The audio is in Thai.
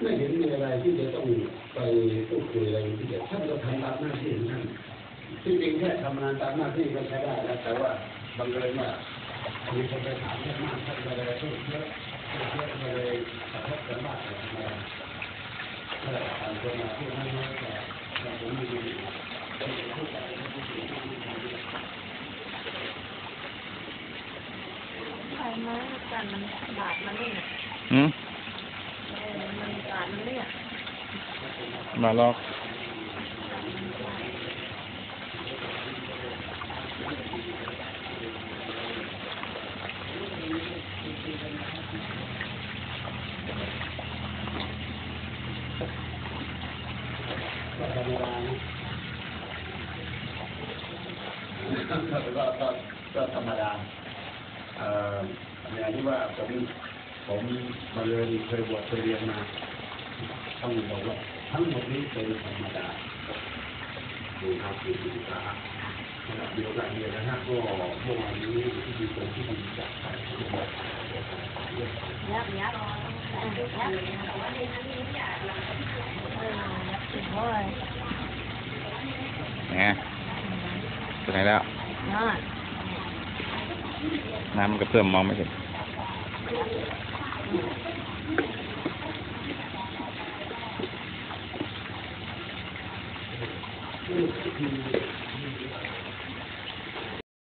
ไม่เห็นมีอะไรที่จะต้องไปพูดคุยอะไรที่จะท่านก็ทำตามหน้าที่ของท่านที่จริงแค่ทำงานตามหน้าที่ก็ใช้ได้แล้วแต่ว่าบังเอิญว่ามีคนไปถามท่านมากท่านก็เลยพูดเยอะพูดเยอะก็เลยกระทบกันมากเลยธรรมาถ้าต่างคนมาพูดน้อยๆแต่ผมมีดีต้องพูดอะไรก็พูดดีใช่ไหมกันมันบาดมันนี่ยอืม เออมันบาดมันเนี่ย มาลอกก็ธรรมดานะก็ก็ก็ธรรมดาเอ่ออย่างที่ว่าผมผมมาเรียนเคยบวชเคยเรียนมาต้องบอกว่า ทั้งหมดนี้เป็นธรรมดาดูครับดูศึกษาขณะเดียวกันเนี่ยนะฮะก็เมื่อวานนี้ที่ดีเป็นที่ดีจากไปที่บอกยับยับยับยับแต่ว่าในนั้นนี่อยากเออยับถึงว่าไงไปไหนแล้วน้ำมันกระเพื่อมมองไม่เห็น Thank you.